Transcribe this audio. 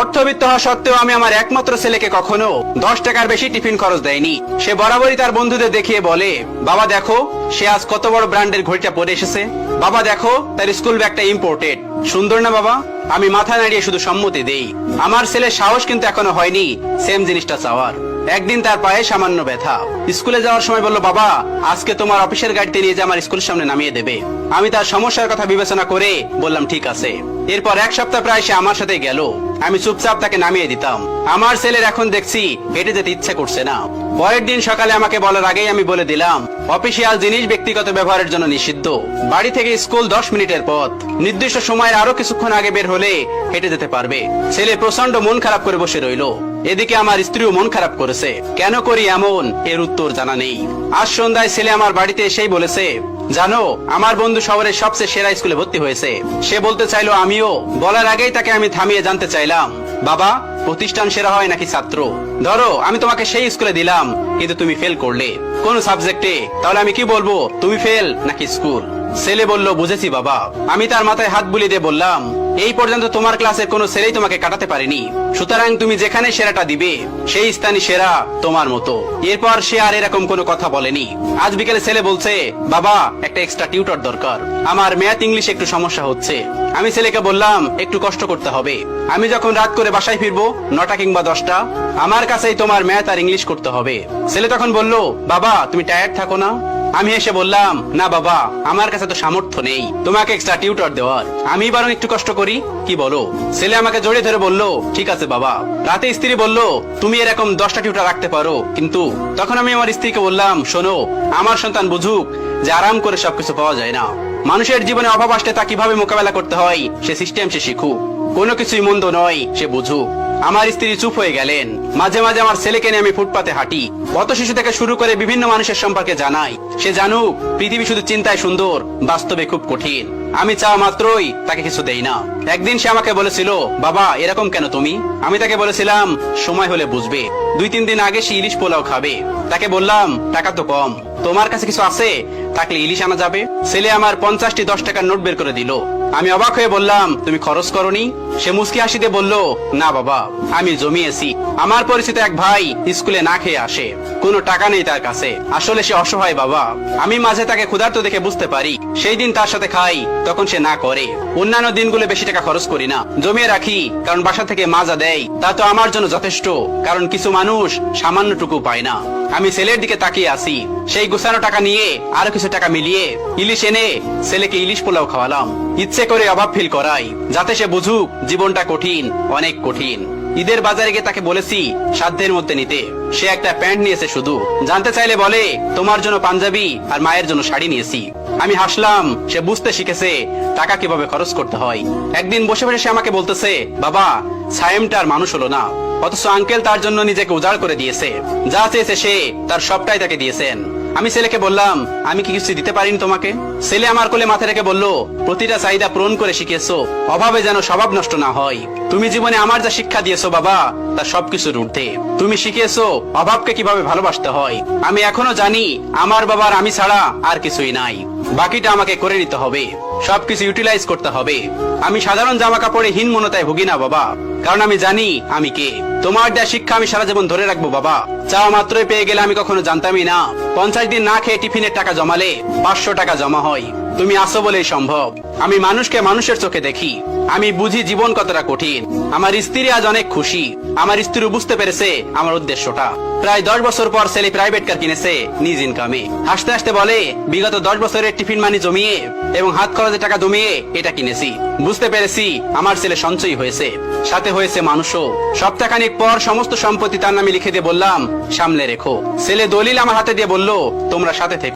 অর্থবিত্ত হওয়া সত্ত্বেও আমি আমার একমাত্র ছেলেকে কখনো দশ টাকার বেশি টিফিন খরচ দেয়নি। সে বরাবরই তার বন্ধুদের দেখিয়ে বলে, বাবা, দেখো, সে আজ কত বড় ব্র্যান্ডের ঘড়িটা পরে এসেছে। বাবা, দেখো, তার স্কুল ব্যাগটা ইম্পোর্টেড সুন্দর না বাবা? আমি মাথা নাড়িয়ে শুধু সম্মতি দেই। আমার ছেলের সাহস কিন্তু এখনও হয়নি সেম জিনিসটা চাওয়ার। একদিন তার পায়ে সামান্য ব্যথা। স্কুলে যাওয়ার সময় বলল, বাবা, আজকে তোমার অফিসের গাড়িতে নিয়ে যে আমার স্কুলের সামনে নামিয়ে দেবে। আমি তার সমস্যার কথা বিবেচনা করে বললাম, ঠিক আছে। এরপর এক সপ্তাহ প্রায় সে আমার সাথে গেল। আমি চুপচাপ তাকে নামিয়ে দিতাম। আমার ছেলের এখন দেখছি, হেঁটে যেতে ইচ্ছে করছে না। পরের দিন সকালে আমাকে বলার আগেই আমি বলে দিলাম অফিসিয়াল জিনিস ব্যক্তিগত ব্যবহারের জন্য নিষিদ্ধ। বাড়ি থেকে স্কুল দশ মিনিটের পথ। নির্দিষ্ট সময়ের আরও কিছুক্ষণ আগে বের হলে হেঁটে যেতে পারবে। ছেলে প্রচণ্ড মন খারাপ করে বসে রইল। এদিকে আমার স্ত্রীও মন খারাপ করেছে। কেন করি এমন? এর উত্তর জানা নেই। আজ সন্ধ্যায় ছেলে আমার বাড়িতে এসেই বলেছে, জানো, আমার বন্ধু শহরের সবচেয়ে সেরা স্কুলে ভর্তি হয়েছে। সে বলতে চাইলো, আমিও। বলার আগেই তাকে আমি থামিয়ে জানতে চাইলাম। বাবা প্রতিষ্ঠান সেরা হয় নাকি ছাত্র? ধরো, আমি তোমাকে সেই স্কুলে দিলাম, কিন্তু তুমি ফেল করলে। কোন সাবজেক্টে তাহলে আমি কি বলব? তুমি ফেল নাকি স্কুল ছেলে বলল, বুঝেছি বাবা। আমি তার মাথায় হাত বুলিয়ে দিয়ে বললাম এই পর্যন্ত তোমার ক্লাসের কোনো ছেলেই তোমাকে কাটাতে পারেনি। সুতরাং তুমি যেখানে সেরাটা দিবে, সেই স্থানই সেরা তোমার মতো। এরপর সে আর এরকম কোনো কথা বলেনি। আজ বিকেলে ছেলে বলছে, বাবা, একটা এক্সট্রা টিউটর দরকার। আমার ম্যাথ ইংলিশ একটু সমস্যা হচ্ছে। আমি ছেলেকে বললাম, একটু কষ্ট করতে হবে। আমি যখন রাত করে বাসায় ফিরবো, নটা কিংবা দশটা, আমার কাছেই তোমার ম্যাথ আর ইংলিশ করতে হবে। ছেলে তখন বলল, বাবা, তুমি টায়ার্ড থাকো না? আমি এসে বললাম, না বাবা, আমার কাছে তো সামর্থ্য নেই। তোমাকে এক্সট্রা টিউটর দেওয়ার। আমি বরং একটু কষ্ট করি। কি বলো? ছেলে আমাকে জড়িয়ে ধরে বলল, ঠিক আছে বাবা। রাতে স্ত্রী বলল, তুমি এরকম দশটা টিউটর রাখতে পারো। কিন্তু তখন আমি আমার স্ত্রীকে বললাম, শোনো, আমার সন্তান বুঝুক যে আরাম করে সবকিছু পাওয়া যায় না। মানুষের জীবনে অভাব আসলে তা কীভাবে মোকাবেলা করতে হয়, সে সিস্টেম সে শিখুক। কোনো কিছুই মন্দ নয়, সে বুঝুক। আমার স্ত্রী চুপ হয়ে গেলেন। মাঝে মাঝে আমার ছেলেকে নিয়ে আমি ফুটপাতে হাঁটি। কত শিশু থেকে শুরু করে বিভিন্ন মানুষের সম্পর্কে জানাই। সে জানুক, পৃথিবী শুধু চিন্তায় সুন্দর, বাস্তবে খুব কঠিন। আমি চাওয়া মাত্রই তাকে কিছু দেই না। একদিন সে আমাকে বলেছিল, বাবা, এরকম কেন তুমি? আমি তাকে বলেছিলাম, সময় হলে বুঝবে। দুই তিন দিন আগে সে ইলিশ পোলাও খাবে। তাকে বললাম, টাকা তো কম। তোমার কাছে কিছু আছে? থাকলে ইলিশ আনা যাবে? ছেলে আমার পঞ্চাশটি দশ টাকার নোট বের করে দিল। আমি অবাক হয়ে বললাম, তুমি খরচ করনি? সে মুসকি হাসিতে বলল, না বাবা, আমি জমিয়েছি। আমার পরিচিত এক ভাই স্কুলে না খেয়ে আসে। কোনো টাকা নেই তার কাছে। আসলে সে অসহায় বাবা। আমি মাঝে তাকে ক্ষুধার্ত দেখে বুঝতে পারি। সেই দিন তার সাথে খাই, তখন সে না করে। অন্যান্য দিনগুলো বেশি টাকা খরচ করি না। জমিয়ে রাখি, কারণ বাসা থেকে মাজা দেয়। তা তো আমার জন্য যথেষ্ট, কারণ কিছু মানুষ সামান্যটুকু পায় না। আমি ছেলের দিকে তাকিয়ে আছি। সেই গুছানো টাকা নিয়ে আরও কিছু টাকা মিলিয়ে ইলিশ এনে ছেলেকে ইলিশ পোলাও খাওয়ালাম। ইচ্ছে করে অভাব ফিল করাই, যাতে সে বুঝুক জীবনটা কঠিন, অনেক কঠিন। ঈদের বাজারে গিয়ে তাকে বলেছি, সাধ্যের মধ্যে নিতে। সে একটা প্যান্ট নিয়েছে শুধু। জানতে চাইলে বলে, তোমার জন্য পাঞ্জাবি আর মায়ের জন্য শাড়ি নিয়েছি। আমি হাসলাম, সে বুঝতে শিখেছে টাকা কীভাবে খরচ করতে হয়। একদিন বসে বসে সে আমাকে বলতেছে, বাবা সায়েমটার মানুষ হলো না। অথচ আঙ্কেল তার জন্য নিজেকে উজাড় করে দিয়েছে। যা চেয়েছে সে, তার সবটাই তাকে দিয়েছেন। আমি ছেলেকে বললাম, আমি কি কিছু দিতে পারিনি তোমাকে? ছেলে আমার কোলে মাথা রেখে বলল, প্রতিটা চাহিদা পূরণ করে শিখেছো অভাবে যেন স্বভাব নষ্ট না হয়। তুমি জীবনে আমার যা শিক্ষা দিয়েছ বাবা, তা সবকিছুর ঊর্ধ্বে। তুমি শিখিয়েছো অভাবকে কীভাবে ভালোবাসতে হয়। আমি এখনও জানি, আমার বাবার আমি ছাড়া আর কিছুই নাই। বাকিটা আমাকে করে নিতে হবে। সবকিছু ইউটিলাইজ করতে হবে। আমি সাধারণ জামা কাপড়ে হীন মনতায় ভুগি না, বাবা। কারণ আমি জানি আমি কে। তোমার দেয়া শিক্ষা আমি সারা জীবন ধরে রাখব, বাবা। চাওয়া মাত্রই পেয়ে গেলে আমি কখনো জানতামই না। পঞ্চাশ দিন না খেয়ে টিফিনের টাকা জমালে পাঁচশো টাকা জমা হয়। তুমি আসো বলেই সম্ভব। আমি মানুষকে মানুষের চোখে দেখি। আমি বুঝি জীবন কতটা কঠিন। আমার স্ত্রী আজ অনেক খুশি। আমার স্ত্রী বুঝতে পেরেছে আমার উদ্দেশ্যটা। প্রায় দশ বছর পর ছেলে প্রাইভেট কার কিনেছে, নিজ ইনকামে হাসতে হাসতে বলে, বিগত দশ বছরের টিফিন মানি জমিয়ে এবং হাত খরচের টাকা জমিয়ে এটা কিনেছি। বুঝতে পেরেছি আমার ছেলে সঞ্চয় হয়েছে। সাথে হয়েছে মানুষও। সপ্তাহখানিক পর সমস্ত সম্পত্তি তার নামে লিখে দিয়ে বললাম, সামলে রেখো। ছেলে দলিল আমার হাতে দিয়ে বলল, তোমরা সাথে থেকে।